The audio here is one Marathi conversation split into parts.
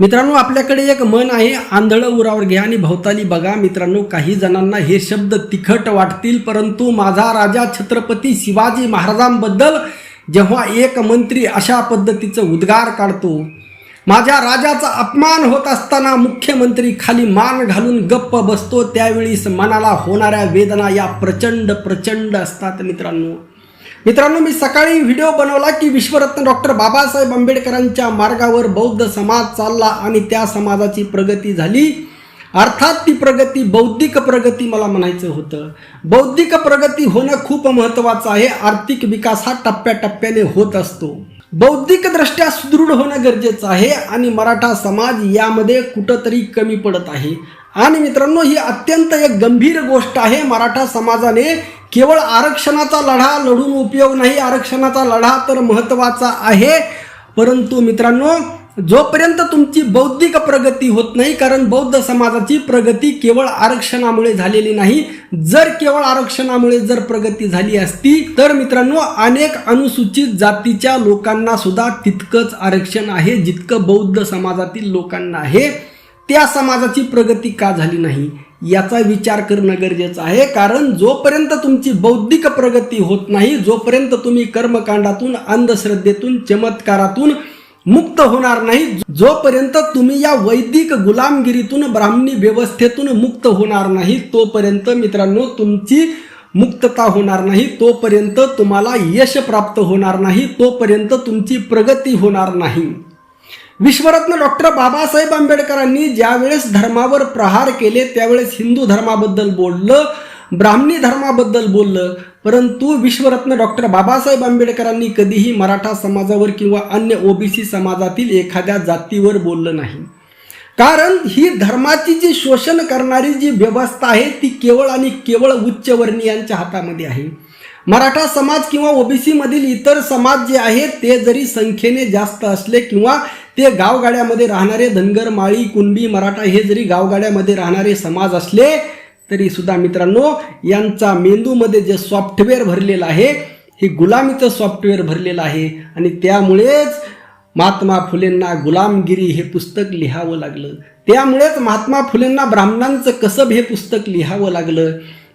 मित्रांनो आपल्याकडे एक मन आहे आंधळं उरावर घ्या आणि भवताली बघा. मित्रांनो काही जणांना हे शब्द तिखट वाटतील परंतु माझा राजा छत्रपती शिवाजी महाराजांबद्दल जेव्हा एक मंत्री अशा पद्धतीचं उद्गार काढतो माझ्या राजाचा अपमान होत असताना मुख्यमंत्री खाली मान घालून गप्प बसतो. त्यावेळीस मनाला होणाऱ्या वेदना या प्रचंड प्रचंड असतात मित्रांनो. मित्रांनो मी सकाळी व्हिडिओ बनवला की विश्वरत्न डॉक्टर बाबासाहेब आंबेडकरांच्या मार्गावर बौद्ध समाज चालला आणि त्या समाजाची प्रगती झाली. अर्थात ती प्रगती बौद्धिक प्रगती मला म्हणायचं होतं. बौद्धिक प्रगती होणं खूप महत्त्वाचं आहे. आर्थिक विकास हा टप्प्याटप्प्याने होत असतो. बौद्धिकदृष्ट्या सुदृढ होणं गरजेचं आहे आणि मराठा समाज यामध्ये कुठंतरी कमी पडत आहे. आणि मित्रांनो ही अत्यंत एक गंभीर गोष्ट आहे. मराठा समाजाने केवळ आरक्षणाचा लढा लढून उपयोग नाही आरक्षणाचा लढा तर महत्त्वाचा आहे. परंतु मित्रांनो जोपर्यंत तुमची बौद्धिक प्रगती होत नाही कारण बौद्ध समाजाची प्रगती केवळ आरक्षणामुळे झालेली नाही. जर केवळ आरक्षणामुळे जर प्रगती झाली असती तर मित्रांनो अनेक अनुसूचित जातीच्या लोकांना सुद्धा तितकंच आरक्षण आहे जितकं बौद्ध समाजातील लोकांना आहे. त्या समाजाची प्रगती का झाली नाही? याचा विचार करणं गरजेचं आहे. कारण जोपर्यंत तुमची बौद्धिक प्रगती होत नाही जोपर्यंत तुम्ही कर्मकांडातून अंधश्रद्धेतून चमत्कारातून मुक्त होणार नाही जोपर्यंत तुम्ही या वैदिक गुलामगिरीतून ब्राह्मणी व्यवस्थेतून मुक्त होणार नाही तोपर्यंत मित्रांनो तुमची मुक्तता होणार नाही तोपर्यंत तुम्हाला यश प्राप्त होणार नाही तोपर्यंत तुमची प्रगती होणार नाही. विश्वरत्न डॉक्टर बाबासाहेब आंबेडकरांनी ज्यावेळेस धर्मावर प्रहार केले त्यावेळेस हिंदू धर्माबद्दल बोललं ब्राह्मणी धर्माबद्दल बोललं परंतु विश्वरत्न डॉक्टर बाबासाहेब आंबेडकरांनी कधीही मराठा समाजावर किंवा अन्य ओबीसी समाजातील एखाद्या जातीवर बोललं नाही. कारण ही धर्माची जी शोषण करणारी जी व्यवस्था आहे ती केवळ आणि केवळ उच्चवर्णीयांच्या हातामध्ये आहे. मराठा समाज किंवा ओबीसीमधील इतर समाज जे आहेत ते जरी संख्येने जास्त असले किंवा ते गावगाड्यामध्ये राहणारे धनगर माळी कुणबी मराठा हे जरी गावगाड्यामध्ये राहणारे समाज असले तरी सुद्धा मित्रांनो यांचा मेंदूमध्ये जे सॉफ्टवेअर भरलेलं आहे हे गुलामीचं सॉफ्टवेअर भरलेलं आहे. आणि त्यामुळेच महात्मा फुलेंना गुलामगिरी हे पुस्तक लिहावं लागलं. त्यामुळेच महात्मा फुलेंना ब्राह्मणांचं कसब हे पुस्तक लिहावं लागलं.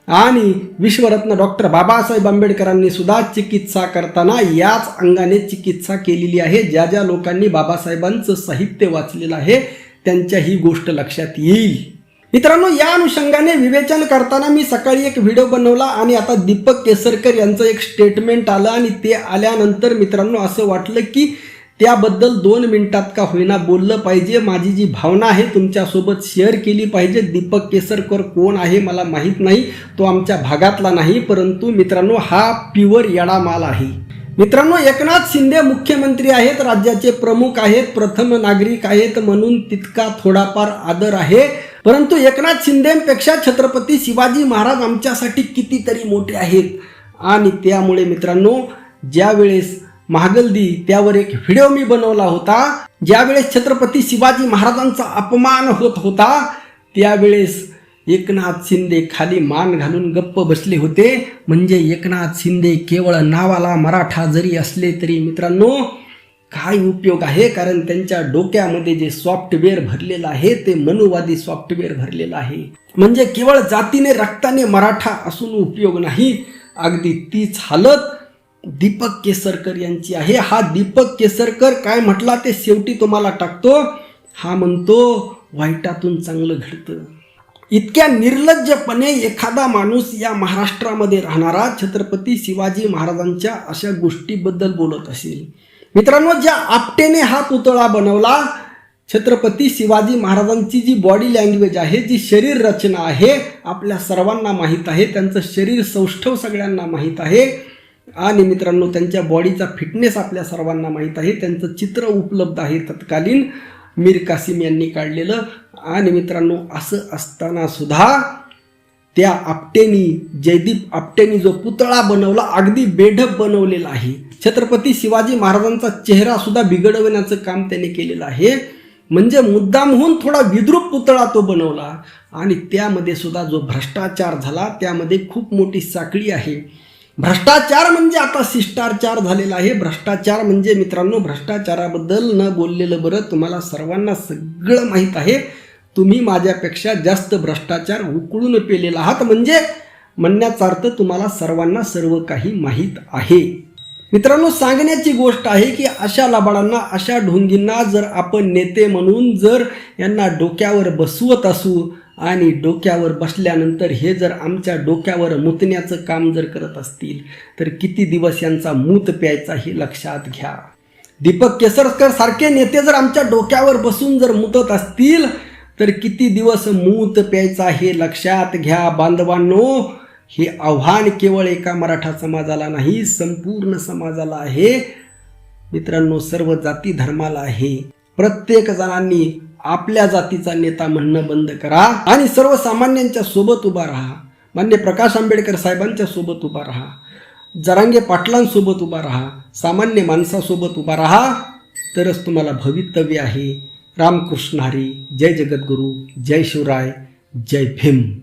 आणि विश्वरत्न डॉक्टर बाबासाहेब आंबेडकरांनी सुद्धा चिकित्सा करताना याच अंगाने चिकित्सा केलेली आहे. ज्या ज्या लोकांनी बाबासाहेबांचं साहित्य वाचलेलं आहे त्यांच्या ही गोष्ट लक्षात येईल. मित्रांनो या अनुषंगाने विवेचन करताना मी सकाळी एक व्हिडिओ बनवला आणि आता दीपक केसरकर यांचं एक स्टेटमेंट आलं आणि ते आल्यानंतर मित्रांनो असं वाटलं की त्याबद्दल दोन मिनिटात का होईना बोललं पाहिजे. माझी जी भावना आहे तुमच्यासोबत शेअर केली पाहिजे. दीपक केसरकर कोण आहे मला माहीत नाही. तो आमच्या भागातला नाही परंतु मित्रांनो हा प्युअर येडा माल आहे. मित्रांनो एकनाथ शिंदे मुख्यमंत्री आहेत राज्याचे प्रमुख आहेत प्रथम नागरिक आहेत म्हणून तितका थोडाफार आदर आहे. परंतु एकनाथ शिंदेपेक्षा छत्रपती शिवाजी महाराज आमच्यासाठी कितीतरी मोठे आहेत. आणि त्यामुळे मित्रांनो ज्यावेळेस महागलदी त्यावर एक व्हिडिओ मी बनवला होता. ज्यावेळेस छत्रपती शिवाजी महाराजांचा अपमान होत होता त्यावेळेस एकनाथ शिंदे खाली मान घालून गप्प बसले होते. म्हणजे एकनाथ शिंदे केवळ नावाला मराठा जरी असले तरी मित्रांनो काय उपयोग आहे? कारण त्यांच्या डोक्यामध्ये जे सॉफ्टवेअर भरलेलं आहे ते मनुवादी सॉफ्टवेअर भरलेलं आहे. म्हणजे केवळ जातीने रक्ताने मराठा असून उपयोग नाही. अगदी तीच हालत दीपक केसरकर यांची आहे. हा दीपक केसरकर काय म्हटला ते शेवटी तुम्हाला टाकतो. हा म्हणतो वाईटातून चांगलं घडतं. इतक्या निर्लज्जपणे एखादा माणूस या महाराष्ट्रामध्ये राहणारा छत्रपती शिवाजी महाराजांच्या अशा गोष्टीबद्दल बोलत असेल. मित्रांनो ज्या आपटेने हा पुतळा बनवला छत्रपती शिवाजी महाराजांची जी बॉडी लँग्वेज आहे जी शरीर रचना आहे आपल्या सर्वांना माहीत आहे त्यांचं शरीर सौष्ठव सगळ्यांना माहीत आहे. आणि मित्रांनो त्यांच्या बॉडीचा फिटनेस आपल्या सर्वांना माहीत आहे. त्यांचं चित्र उपलब्ध आहे तत्कालीन. मीर कासिम यांनी काढलेलं. आणि मित्रांनो असं असताना सुद्धा त्या आपटेनी जयदीप आपटेनी जो पुतळा बनवला अगदी बेढप बनवलेला आहे. छत्रपती शिवाजी महाराजांचा चेहरा सुद्धा बिघडवण्याचं काम त्याने केलेलं आहे. म्हणजे मुद्दामहून थोडा विद्रूप पुतळा तो बनवला. आणि त्यामध्ये सुद्धा जो भ्रष्टाचार झाला त्यामध्ये खूप मोठी साखळी आहे. भ्रष्टाचार म्हणजे आता शिष्टाचार झालेला आहे. भ्रष्टाचार म्हणजे मित्रांनो भ्रष्टाचाराबद्दल न बोललेलं बरं तुम्हाला सर्वांना सगळं माहीत आहे. तुम्ही माझ्यापेक्षा जास्त भ्रष्टाचार उकळून पेलेला आहात. म्हणजे म्हणण्याचा अर्थ तुम्हाला सर्वांना सर्व काही माहीत आहे. मित्रांनो सांगण्याची गोष्ट आहे की अशा लबाडांना अशा ढोंगींना जर आपण नेते म्हणून जर यांना डोक्यावर बसवत असू आणि डोक्यावर बसल्यानंतर हे जर आमच्या डोक्यावर मुतण्याचं काम जर करत असतील तर किती दिवस यांचा मूत प्यायचा हे लक्षात घ्या. दीपक केसरकर सारखे नेते जर आमच्या डोक्यावर बसून जर मुतत असतील तर किती दिवस मूत प्यायचा हे लक्षात घ्या. बांधवांनो हे आव्हान केवळ एका मराठा समाजाला नाही संपूर्ण समाजाला आहे. मित्रांनो सर्व जाती धर्माला आहे. प्रत्येक जणांनी आपल्या जातीचा नेता म्हणणं बंद करा आणि सर्वसामान्यांच्या सोबत उभा राहा. मान्य प्रकाश आंबेडकर साहेबांच्या सोबत उभा राहा. जरांगे पाटलांसोबत उभा राहा. सामान्य माणसासोबत उभा राहा. तरच तुम्हाला भवितव्य आहे. रामकृष्ण हरी. जय जगद्गुरू. जय शिवराय. जय भीम.